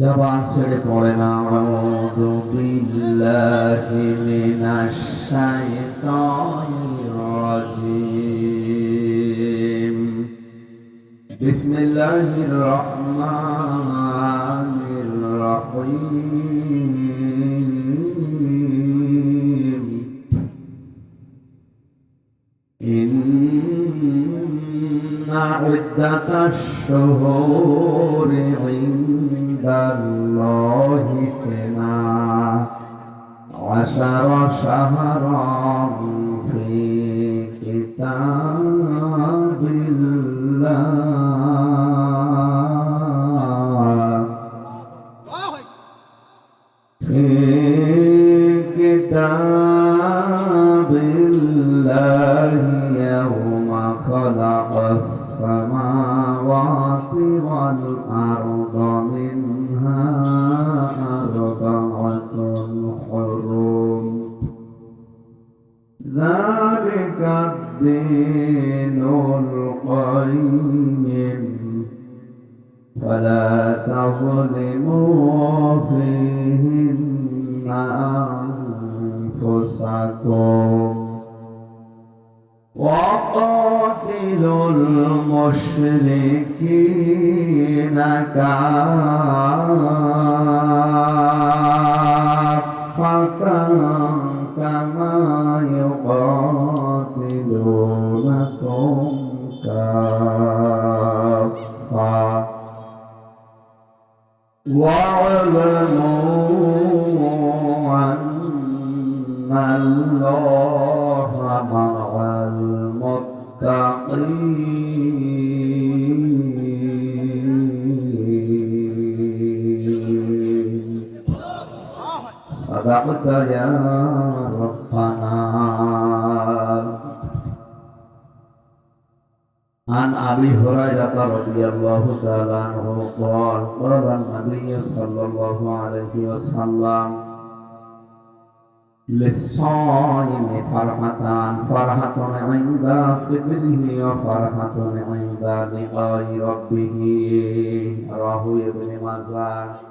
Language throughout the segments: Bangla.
জবান ছেড়ে পড়ে না আউযু বিল্লাহি মিনাশ শাইতানির রাজিম। বিসমিল্লাহির রহমানির রহিম। ইন্না উদ্দাতাশ শুহুর ইন্না عند الله اثنا عشر شهرا في كتاب الله في كتاب كافة كما يقاتلونكم كافة واعلموا صدقت يا ربنا عن ابي هريره رضي الله تعالى عنه قال قال النبي صلى الله عليه وسلم للصائم فرحتان فرحة عند فطره وفرحة عند لقاء ربه رواه ابن ماجه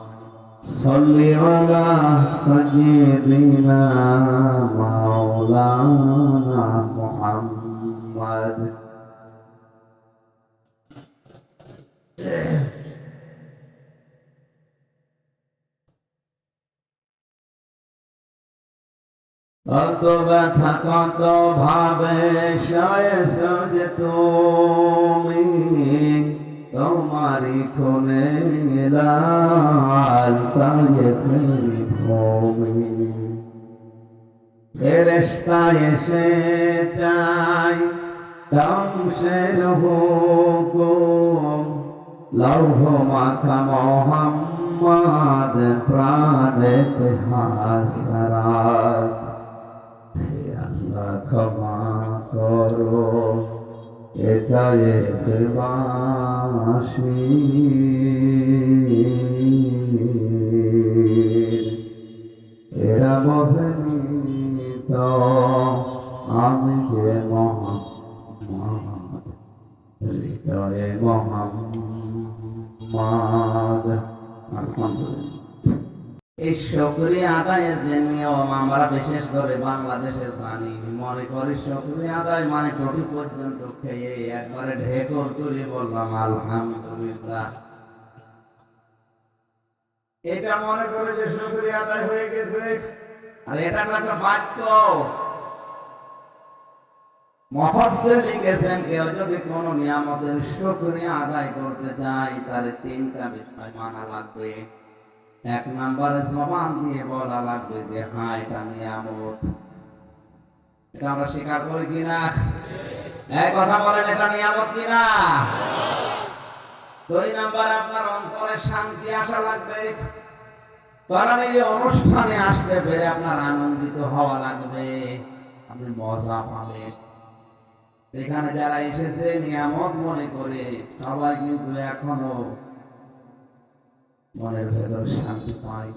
صل على سيدنا مولانا محمد কত ব্যথা কত ভাবে সয়েছ যে তুমি তোমারি খুনে লাল ভূমি ফেরেস্তা এসে চাই ধ্বংসের হুকুম। লৌহ মাথা মোহাম্মদ প্রাণেতে হাসরাত হে আল্লাহ ক্ষমা করো। এটাই বাসি এরা বসেনি তো সক্রিয় আদায়ের যে নিয়ম আমরা বিশেষ করে বাংলাদেশে জানি মনে করি সক্রিয় আদায় মানে টুটি পর্যন্ত খেয়ে একবারে ঢেকর তুলে বললাম, আলহামদুলিল্লাহ। এটা মনে করে যে আদায় হয়ে গেছে। আর এটা একটা বাক্য? লিখেছেন, কেউ যদি কোন নিয়ামতের শুকরিয়া আদায় করতে চায় তাহলে তিনটা বিষয় মানা লাগবে। এক নম্বরে জবান দিয়ে বলা লাগবে যে হ্যাঁ এটা নিয়ামত। এটা আমরা স্বীকার করি কিনা? এক কথা বলেন, এটা নিয়ামত কিনা? দুই নাম্বার আপনার অন্তরে শান্তি আসা লাগবে। কারণ এই অনুষ্ঠানে আসতে পেরে আপনার আনন্দিত হওয়া লাগবে। আপনি মজা পাবেন। এখানে যারা এসেছে, নিয়ামত মনে করে, সবাই কিন্তু এখনও মনের ভেতর শান্তি পায়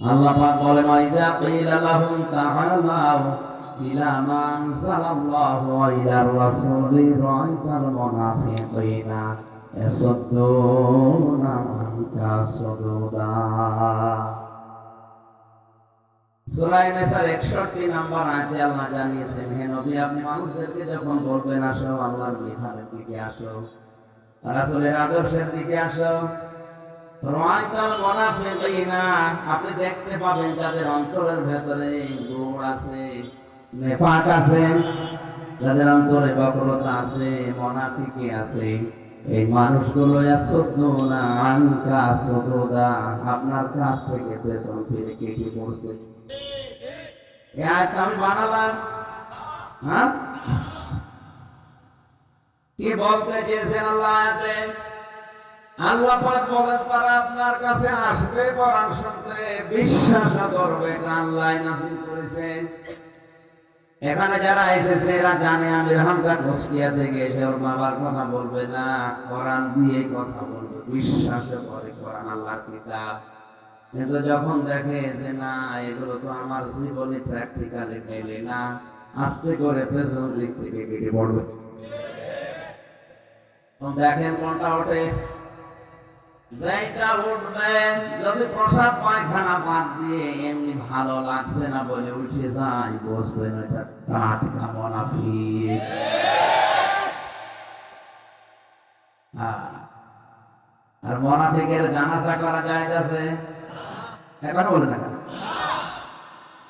আল্লাহ পাক বলেন ওয়াইদা কিলা লাহুম ইলা মা আনজালাল্লাহু ওয়া ইলার রাসূলি রাআইতাল মুনাফিকিনা ইয়াসুদ্দুনা আনকা সুদুদা সূরা নিসার 61 নম্বর আয়াতে আল্লাহ জানিয়েছেন, হে নবী, আপনি মানুষদেরকে যখন বলবেন, আসো আল্লাহর বিধানের দিকে আসো। রাসূলের আদর্শের দিকে আসো আপনি দেখতে পাবেন যাদের অন্তরের ভেতরে গুড় আছে, নেফাক আছে, যাদের অন্তরে বক্রতা আছে, মুনাফিকি আছে। এই মানুষগুলো আপনার কাছ থেকে পেছন ফিরে কেটে পড়ছে আমি বানালাম। হ্যাঁ? কি বলতে চেয়েছেন আল্লাহ আল্লাহ পাক বলেন, তারা আপনার কাছে আসবে শুনতে বিশ্বাস করবে। আল্লাহ করেছে। এখানে যারা এসেছে এরা জানে হামজা থেকে এসে ওর বাবার কথা বলবে না, কোরআন দিয়ে কথা বলবে, বিশ্বাস করে কোরআন কিতাব। কিন্তু যখন দেখে যে না, এগুলো তো আমার জীবনে প্র্যাকটিক্যালি মেলে না, আস্তে করে পেছন দিক থেকে কেটে পড়বে। দেখেন কোনটা ওঠে? যেটা উঠবে, যদি প্রসাদ পায়খানা বাদ দিয়ে এমনি ভালো লাগছে না বলে উঠে যায় বসবেন এটা টাটকা মোনাফিক। হ্যাঁ। আর মোনাফিকের জানাজা করা যায় গেছে এখন বলে না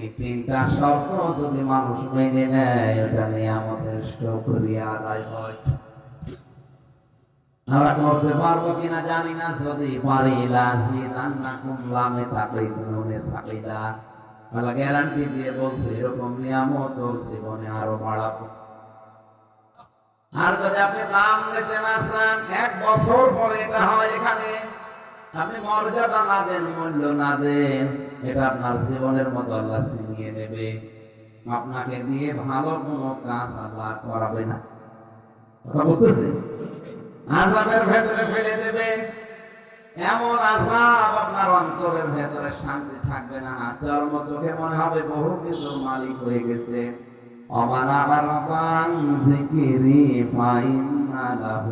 এই তিনটা শর্ত যদি মানুষ মেনে নেয়, ওটা নিয়ে আমাদের আদায় হয়। আমরা করতে পারব কিনা জানি না, যদি পারি লাসি কুমলামে সাকিদা তাহলে গ্যারান্টি দিয়ে বলছে, এরকম নিয়ামত তোর জীবনে আরও বাড়াবো। আর যদি আপনি দাম নিতে না চান, এক বছর পরে এটা হয় এখানে। আপনি মর্যাদা না দেন মূল্য না দেন, এটা আপনার জীবনের মতো আল্লাহ ছিনিয়ে নেবে। আপনাকে দিয়ে ভালো কোনো কাজ আল্লাহ করাবে না। কথা বুঝতেছে আজাবের ভেতরে ফেলে দেবে। এমন আজাব আপনার অন্তরের ভেতরে শান্তি থাকবে না। চর্ম চোখে মনে হবে বহু কিছু মালিক হয়ে গেছে। অমান আবার অপান ধিকিরি ফাইন আলাহ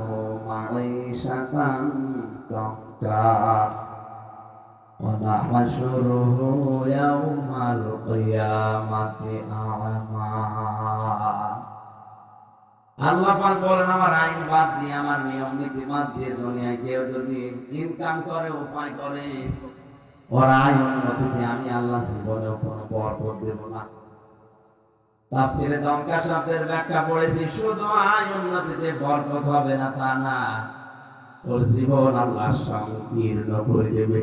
মালাই শাতান ونحشره يوم القيامة أعمى আল্লাহ পাক বলেন আমার আইন বাদ দিয়ে আমার নিয়ম নীতি বাদ দিয়ে দুনিয়ায় কেউ যদি ইনকাম করে উপায় করে ওর আয় উন্নতিতে আমি আল্লাহ জীবনেও কোনো বরকত দেব না তাফসিরে দমকা শব্দের ব্যাখ্যা পড়েছি শুধু আয় উন্নতিতে বরকত হবে না তা না ওর জীবন আল্লাহ সংকীর্ণ করে দেবে।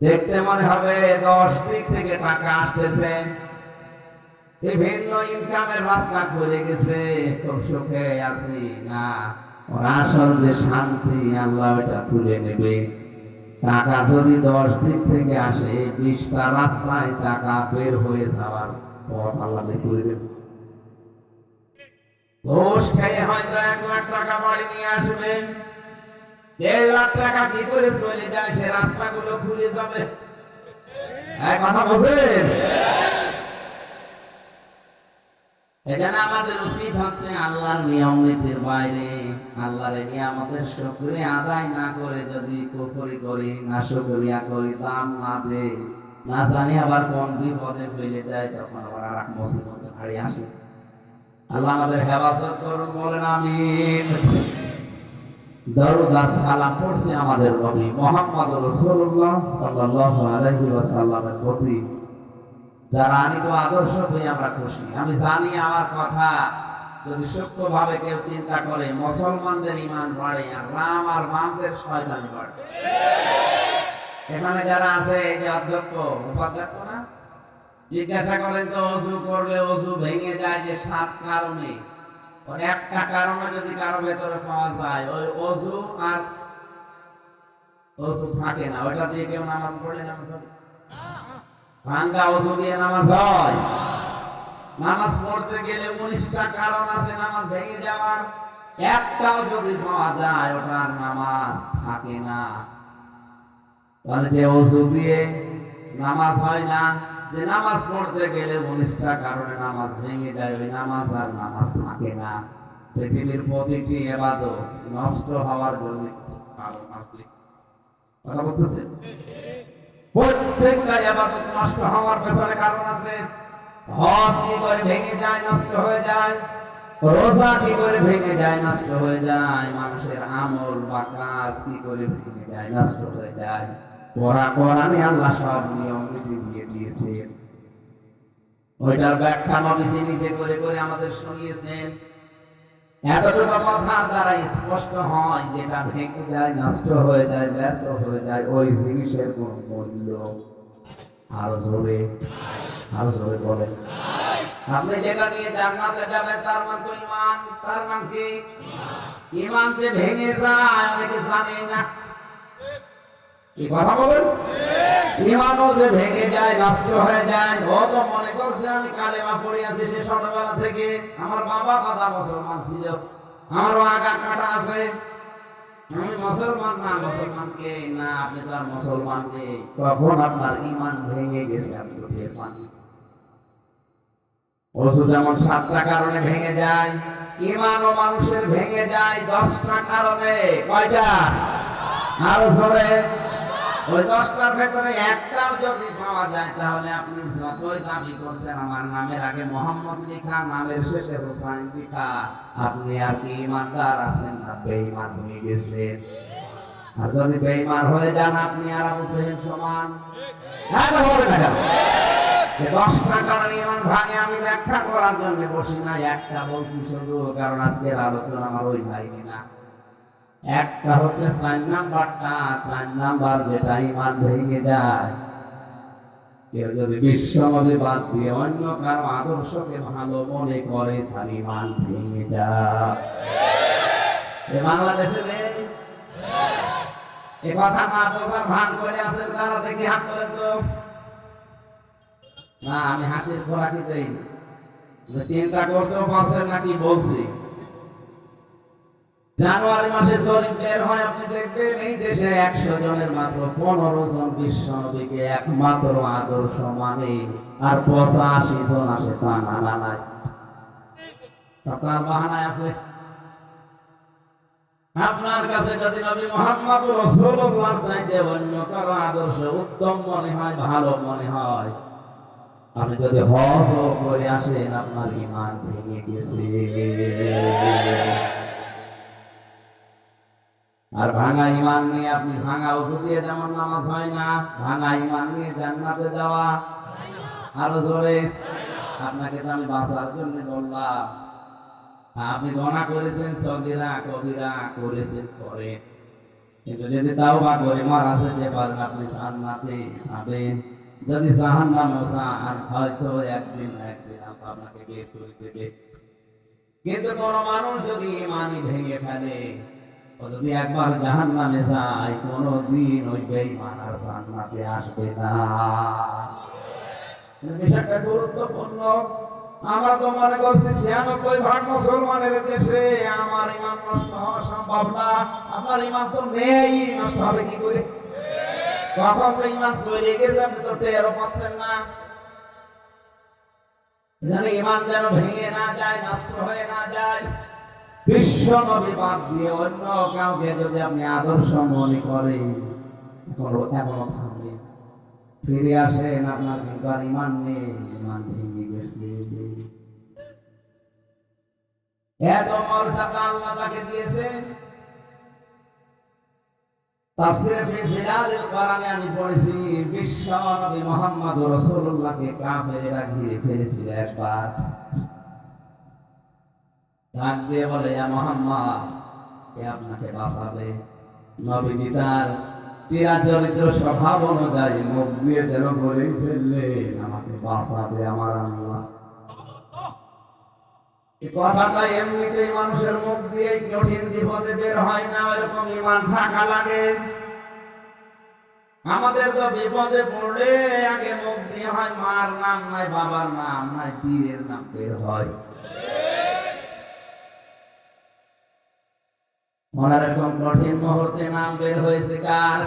দেখতে মনে হবে দশ দিক থেকে টাকা আসতেছে। বিভিন্ন ইনকামের রাস্তা গেছে। খুব সুখে আছি। না, ওর আসল যে শান্তি, আল্লাহ ওটা তুলে নেবে। টাকা যদি দশ দিক থেকে আসে, বিশটা রাস্তায় টাকা বের হয়ে যাওয়ার পথ আল্লাহ করে দেবে। ঘোষ খেয়ে হয়তো এক লাখ টাকা বাড়ি নিয়ে আসবেন দেড় লাখ টাকা কি করে চলে যায়? সে রাস্তাগুলো খুলে যাবে। কথা বলছেন? এখানে আমাদের উচিত হচ্ছে আল্লাহর নিয়ম নীতির বাইরে। আল্লাহর নিয়ামতের শুকরিয়া আদায় না করে যদি কুফরি করি না শুকরিয়া করি, দাম না দে না জানি আবার কোন বিপদে ফেলে দেয়, তখন আবার আর এক মুসিবতে হারিয়ে আসে। আল্লাহ আমাদের হেফাজত করুন, বলেন আমিন। সালাম পড়ছি আমাদের নবী মোহাম্মদ রাসূলুল্লাহ সাল্লাল্লাহু আলাইহি ওয়াসাল্লামের প্রতি। যারা আনিত আদর্শ হয়ে আমরা খুশি। আমি জানি আমার কথা। যদি সত্য ভাবে কেউ চিন্তা করে, মুসলমানদের ইমান বাড়ে আর রাম আর মামদের শয়তানি বাড়ে। এখানে যারা আছে, এই যে অধ্যক্ষ, উপাধ্যক্ষ না? জিজ্ঞাসা করেন তো, অজু করলে অজু ভেঙে যায় যে সাত কারণে। একটা কারণে যদি কারও ভেতরে পাওয়া যায়, ওই অজু আর অজু থাকে না। ওইটা দিয়ে কেউ নামাজ পড়ে নামাজ ভাঙ্গা অজু দিয়ে নামাজ হয়। নামাজ পড়তে গেলে উনিশটা কারণ আছে, নামাজ ভেঙে যাওয়ার একটাও যদি পাওয়া যায়, ওটার নামাজ থাকে না। তাহলে যে অজু দিয়ে নামাজ হয় না যে নামাজ পড়তে গেলে উনিশটা কারণে নামাজ ভেঙে যায়, ওই নামাজ আর নামাজ থাকে না। পৃথিবীর প্রতিটি এবাদত নষ্ট হওয়ার জন্য কথা প্রত্যেকটা নষ্ট হওয়ার পেছনে কারণ আছে। কি করে ভেঙে যায়, নষ্ট হয়ে যায়? রোজা কি করে ভেঙে যায়, নষ্ট হয়ে যায়? মানুষের আমল বা কাজ কি করে ভেঙে যায়, নষ্ট হয়ে যায়? পড়া কোরআনে আল্লাহ সব নিয়ম নীতি দিয়ে দিয়েছেন ওইটার ব্যাখ্যা নবীজি নিজে করে করে আমাদের শুনিয়েছেন। এতটুকু কথার দ্বারা স্পষ্ট হয়, যেটা ভেঙে যায়, নষ্ট হয়ে যায়, ব্যর্থ হয়ে যায়, ওই জিনিসের কোন মূল্য আরও জোরে আরও জোরে বলেন। আপনি যেটা নিয়ে জান্নাতে যাবেন, তার নাম তো ইমান তার নাম কি? ইমান যে ভেঙে যায়, অনেকে জানে না। কি কথা বলেন? ইমানও যে ভেঙে যায় নষ্ট হয়ে যায়। ও তো মনে করছে আমি কালেমা পড়ে আছি সে ছোটবেলা থেকে। আমার বাবা দাদা মুসলমান ছিল। আমারও আগা কাটা আছে। আমি মুসলমান না মুসলমানকে না আপনি তো আর মুসলমানকে তখন আপনার ইমান ভেঙে গেছে আপনি টের পাননি অসু যেমন সাতটা কারণে ভেঙে যায় ইমানও মানুষের ভেঙে যায় দশটা কারণে। কয়টা? আরও জোরে। ওই দশটার ভেতরে একটাও যদি পাওয়া যায়, তাহলে আপনি যতই দাবি করছেন, আমার নামের আগে মোহাম্মদ লিখা, নামের শেষে হোসাইন লিখা। আপনি আর কি ইমানদার আছেন না? বেঈমান হয়ে গেছেন। আর যদি বেঈমান হয়ে যান, আপনি আর আবু সোহেল সমান? হ্যাঁ দশটা কারণ ইমান আমি ব্যাখ্যা করার জন্য বসি না একটা বলছি শুধু, কারণ আজকের আলোচনা আমার ওই ভাই না। একটা হচ্ছে চার নাম্বারটা, চার নাম্বার যেটা ইমান ভেঙে যায়। কেউ যদি বিশ্ব নদী বাদ দিয়ে অন্য কারও আদর্শকে ভালো মনে করে, তার ইমান ভেঙে যায়। বাংলাদেশে এ কথা না বোঝার ভান করে আছেন তারা দেখি হাত করেন তো? না, আমি হাসির খোরাকি দেই চিন্তা করতেও পারছেন নাকি বলছি। জানুয়ারি মাসে শরীর বের হয়, আপনি দেখবেন এই দেশে একশো জনের মাত্র পনেরো জন বিশ্ব একমাত্র আদর্শ মানে আর পঁচাশি জন আসে তা তার বাহানায় আছে। আপনার কাছে যদি নবী মোহাম্মদ রাসূলুল্লাহ চাইতে অন্য কারও আদর্শ উত্তম মনে হয়, ভালো মনে হয়, আপনি যদি হজ করে আসেন, আপনার ইমান ভেঙে গেছে। আর ভাঙা ইমান নিয়ে আপনি ভাঙা ওষুধ দিয়ে যেমন নামাজ হয় না, ভাঙা ইমান নিয়ে জান্নাতে যাওয়া। আরও জোরে। আপনাকে তো আমি বাঁচার জন্য বললাম। আপনি গণা করেছেন, সগিরা, কবিরা করেছেন, পরে। কিন্তু যদি তাও বা করে মারা যেতে পারেন আপনি জান্নাতে যাবেন। যদি জাহান নামে আর হয়তো একদিন একদিন আপনাকে বের করে দেবে। কিন্তু কোন মানুষ যদি ইমানই ভেঙে ফেলে যদি একবার জাহান নামে যায় কোনো দিন ওই বেঈমান আর জান্নাতে আসবে না। বিষয়টা গুরুত্বপূর্ণ। আমরা তো মনে করছি ছিয়ানব্বই ভাগ মুসলমানের দেশে আমার ইমান নষ্ট হওয়া সম্ভব না। আমার ইমান তো নেই, নষ্ট হবে কি করে? কখন যে ইমান চলে গেছে, আপনি তো টেরও পাচ্ছেন না। যেন ইমান যেন ভেঙে না যায়, নষ্ট হয়ে না যায়। বিশ্ব বাদ দিয়ে অন্য কাউকে যদি আপনি আদর্শ মনে করেন ফিরে আসেন, আপনার কিন্তু ইমান নেই, ইমান ভেঙে গেছে। এত মর্যাদা আল্লাহ তাকে দিয়েছেন তাফসিরে ফি কোরআনে আমি পড়েছি বিশ্ব নবী মুহাম্মদ রাসূলুল্লাহকে কাফেররা ঘিরে ফেলেছিল একবার। ডাক দিয়ে বলে ইয়া কে আপনাকে বাঁচাবে। নবীজি তার চিরাচরিত্র স্বভাব অনুযায়ী মুখ দিয়ে যেন বলেই ফেললেন, আমাকে বাঁচাবে আমার আল্লাহ। এই কথাটা এমনিতেই মানুষের মুখ দিয়ে কঠিন বিপদে বের হয় না ওরকম ইমান থাকা লাগে। আমাদের তো বিপদে পড়লে আগে মুখ দিয়ে হয়, মার নাম নাই, বাবার নাম নাই, পীরের নাম বের হয়। এরকম কঠিন মুহূর্তে নাম বের হয়েছে কার?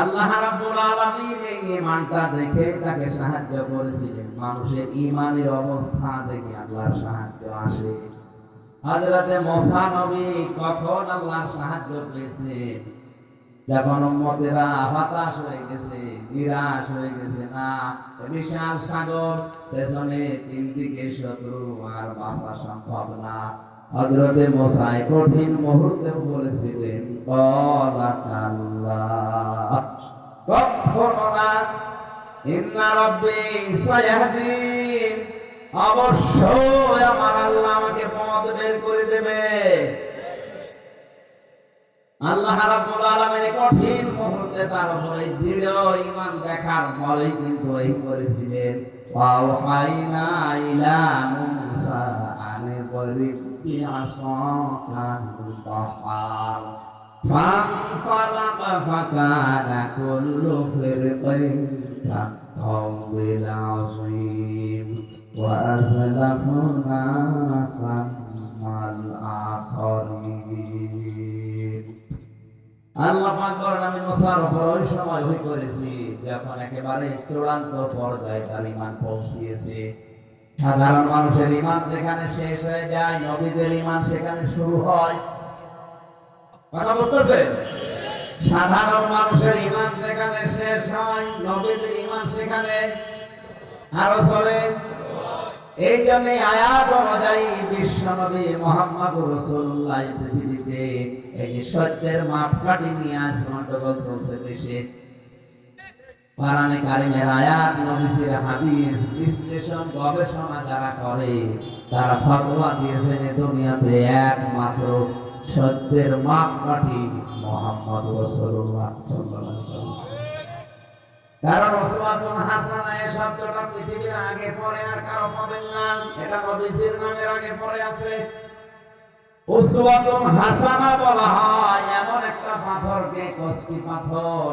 আল্লাহ রাব্বুল আলামিন এই ঈমানটা দেখে তাকে সাহায্য করেছিলেন। মানুষের ঈমানের অবস্থা দেখে আল্লাহর সাহায্য আসে। হযরতে মুসা নবী কখন আল্লাহর সাহায্য পেয়েছেন যখন উম্মতেরা হতাশ হয়ে গেছে, নিরাশ হয়ে গেছে, না বিশাল সাগর, পেছনে তিন দিকে শত্রু, আর বাঁচা সম্ভব না। হজরতে মশাই কঠিন মুহূর্তে বলেছিলেন অবশ্যই আমার আল্লাহ আমাকে পথ বের করে দেবে। আল্লাহ কঠিন মুহূর্তে তার উপরে দৃঢ় ঈমান দেখার পরেই কিন্তু এই করেছিলেন ওয়াহাইনা ইলা মুসা আনে বরিব বিআসাকাল বাহার فانفلق فكان كل فرق كالطود العظيم وأزلفنا ثم الآخرين আল্লাহ পাক বলেন আমি মুসার উপর ওই সময় হই করেছি যখন একেবারে চূড়ান্ত পর্যায়ে তার ইমান পৌঁছিয়েছে সাধারণ মানুষের ইমান যেখানে শেষ হয়ে যায়, নবীদের ইমান সেখানে শুরু হয়। কথা বুঝতেছে? সাধারণ মানুষের ইমান যেখানে শেষ হয়, নবীদের ইমান সেখানে আরও চলে। এই জন্য আয়াত অনুযায়ী বিশ্ব নবী মোহাম্মদ রসুল্লাহ পৃথিবীতে এই সত্যের মাপকাঠি নিয়ে আজ চলছে দেশে। কোরআনে কারিমের আয়াত নবীসির হাদিস, বিশ্লেষণ, গবেষণা যারা করে, তারা ফতোয়া দিয়েছে যে দুনিয়াতে একমাত্র সত্যের মাপকাঠি মোহাম্মদ রসুল্লাহ সাল্লাল্লাহু আলাইহি কারণ ওসওয়াতুন হাসানা এই শব্দটা পৃথিবীর আগে পরে আর কারও পাবেন না এটা নবীজির নামের আগে পরে আছে। ওসওয়াতুন হাসানা বলা হয়, এমন একটা পাথরকে কষ্টি পাথর।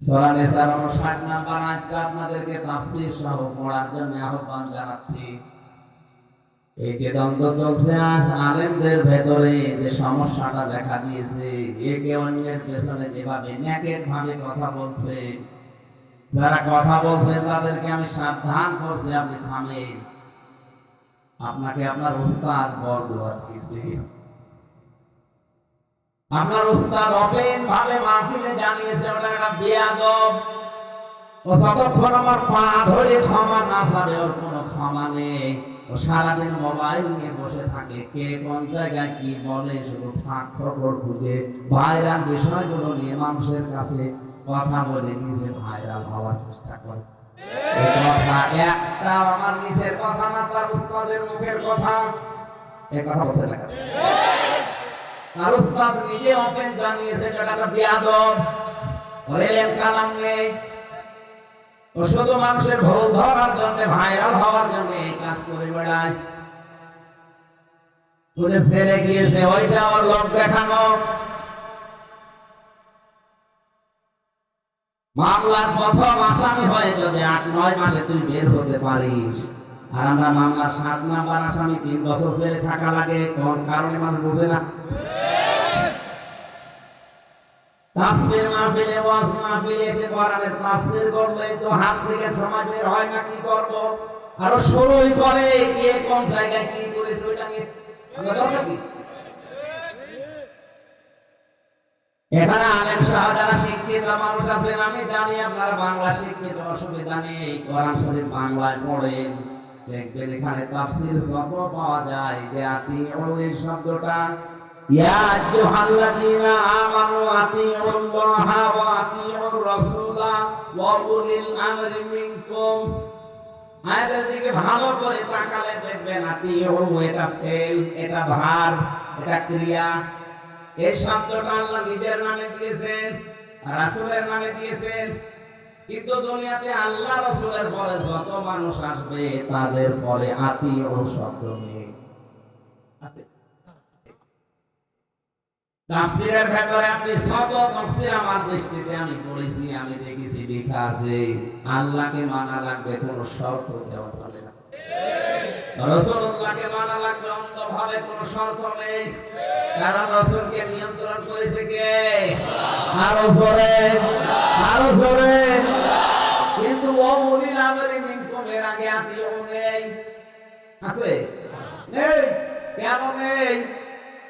সূরা নিসার 59 নাম্বার আয়াতটা আপনাদেরকে সহ পড়ার জন্য আহ্বান জানাচ্ছি। এই যে দ্বন্দ্ব চলছে, আজ আলেমদের ভেতরে যে সমস্যাটা দেখা দিয়েছে, একে অন্যের পেছনে যেভাবে ন্যাকেট ভাবে কথা বলছে, যারা কথা বলছেন তাদেরকে আমি সাবধান করছি, আপনি থামেন। আপনাকে আপনার উস্তাদ বল দিয়েছে আপনার উস্তাদ অপেন ভাবে মাহফিলে জানিয়েছে, ওটা একটা বেয়াদব। ও যতক্ষণ আমার পা ধরে ক্ষমা না চাবে, ওর কোনো ক্ষমা নেই। ও সারাদিন মোবাইল নিয়ে বসে থাকে। কে কোন জায়গায় কি বলে, শুধু ফাঁক ফকর খুঁজে। ভাইরাল বিষয়গুলো নিয়ে মানুষের কাছে কথা বলে নিজে ভাইরাল হওয়ার চেষ্টা করে। কথা একটা আমার নিজের কথা না, তার উস্তাদের মুখের কথা। এই কথা বলছে তার নিজে জানিয়েছে বিয়াদব। এলেম কালাম নেই ও শুধু মানুষের ভুল ধরার জন্য ভাইরাল হওয়ার জন্য এই কাজ করে বেড়ায়। গিয়েছে, ওইটা আমার লোক দেখানো। মামলার প্রথম আসামি হয়ে যদি আট নয় মাসে তুই বের হতে পারিস। আমরা মামলার সাত নাম্বার আসামি তিন বছর ছেড়ে থাকা লাগে, কোন কারণে মানুষ বোঝে না? মাহফিলে, ওয়াজ মাহফিলে এসে কোরআনের করলে তো হাত সেকেন্ড হয় না, কি আরও করে, কে কোন জায়গায় কি করেছে নিয়ে দরকার কি? এখানে আলেম যারা শিক্ষিত মানুষ আছেন, আমি জানি আপনারা বাংলা শিক্ষিত, অসুবিধা নেই, কোরআন শরীফ বাংলায় পড়েন। দেখবেন এখানে তাফসীর যত পাওয়া যায়। আতি এই শব্দটা। ইয়া আমানু ওয়া ওয়া উলিল মিনকুম। আয়াতের দিকে ভালো করে তাকালে দেখবেন আতিউ এটা ফেল, এটা ভার, এটা ক্রিয়া। এই শব্দটা আল্লাহ নিজের নামে দিয়েছেন, রাসূলের নামে দিয়েছেন। কিন্তু দুনিয়াতে আল্লাহ রসুলের পরে যত মানুষ আসবে তাদের পরে আতি শব্দ নেই। আছে? তাফসিরের ভেতরে আপনি সব তাফসির আমার দৃষ্টিতে আমি পড়েছি, আমি দেখেছি, লেখা আছে, আল্লাহকে মানা লাগবে, কোনো শর্ত দেওয়া যাবে না। রসুল্লাহকে মানা লাগবে অন্তভাবে শর্ত নেই। কারণ রসুলকে নিয়ন্ত্রণ করেছে কে? আরও জোরে আরও জোরে। কিন্তু ও মুনি নামের মিনকুমের আগে নেই। আছে? নেই? কেন নেই?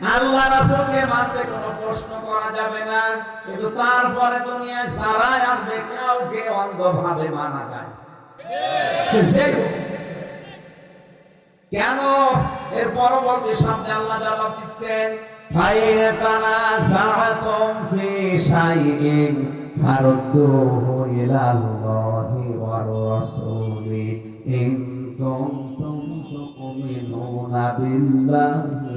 আল্লাহ রাসূলকে মানতে কোনো প্রশ্ন করা যাবে না, কিন্তু তারপরে দুনিয়ায় সারাই আসবে কাউকে অন্ধভাবে মানা যায়? কেন? এর পরবর্তী শব্দে আল্লাহ জবাব দিচ্ছেন ফাইতানা সাআতুম ফি শাইইন ফারুদ্দুহু ইলাল্লাহি ওয়ার রাসূলি, ইন কুনতুম তুমিনুনা বিল্লাহি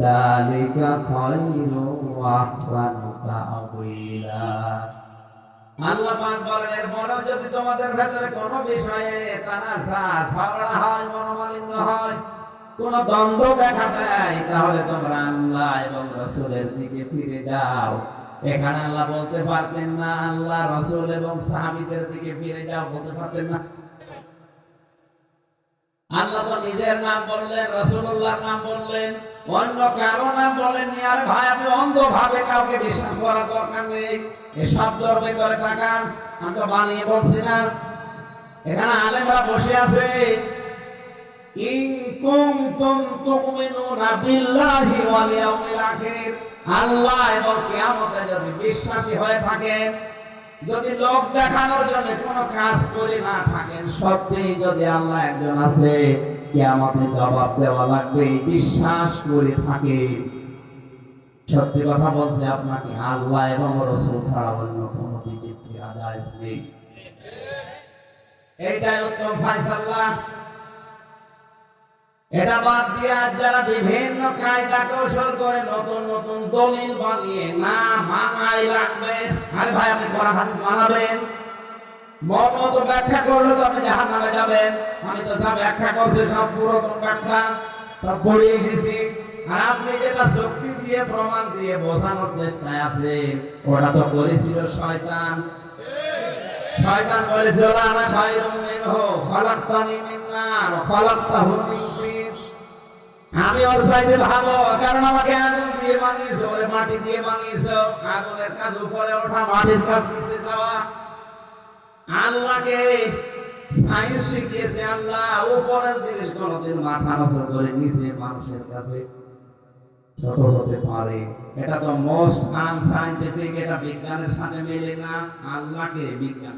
ذلك خير وأحسن تأويلا আল্লাহ পাক বলেন এরপরেও যদি তোমাদের ভেতরে কোনো বিষয়ে তানাসা ঝগড়া হয় মনোমালিন্য হয় কোন দ্বন্দ্ব দেখা দেয় তাহলে তোমরা আল্লাহ এবং রসুলের দিকে ফিরে যাও এখানে আল্লাহ বলতে পারতেন না আল্লাহ রসুল এবং সাহাবিদের দিকে ফিরে যাও বলতে পারতেন না আল্লাহ তো নিজের নাম বললেন রসুল্লাহর নাম বললেন অন্য কারও নাম বলেননি, আরে ভাই, আপনি কাউকে বিশ্বাস করার দরকার নেই। এসব করে তাকান আমি তো বানিয়ে বলছি না। এখানে আলেমরা বসে আছে। আল্লাহ এবং কিয়ামতে যদি বিশ্বাসী হয়ে থাকেন, যদি লোক দেখানোর জন্য কোনো কাজ করে না থাকেন সত্যি যদি আল্লাহ একজন আছে কিয়ামতে জবাব দেওয়া লাগবে, বিশ্বাস করে থাকে। সত্যি কথা বলছে, আপনাকে আল্লাহ এবং রসুল ছাড়া অন্য কোনো দিকে ফিরা যায় এইটাই উত্তম ফাইসাল্লাহ এটা বাদ দিয়ে আজ যারা বিভিন্ন কায়দা কৌশল করে নতুন নতুন দলিল বানিয়ে না মানাই লাগবে আরে ভাই আপনি কোরআন হাদিস মানাবেন যাবেন। আমি করেছিল শয়তান। শয়তান বলেছিল আনা আমি ওর চাইতে ভালো আমাকে আগুন দিয়ে বানিয়েছো, ওরে মাটি দিয়ে বানিয়েছো। আগুনের কাজ উপরে ওঠা, মাটির কাজ নিচে যাওয়া। আল্লাহকে সায়েন্স শিখিয়েছে আল্লাহ উপরের জিনিস কোনোদিন মাথা নজর করে নিচে মানুষের কাছে ছোট হতে পারে। এটা তো মোস্ট আনসাইন্টিফিক এটা বিজ্ঞানের সাথে মেলে না। আল্লাহকে বিজ্ঞান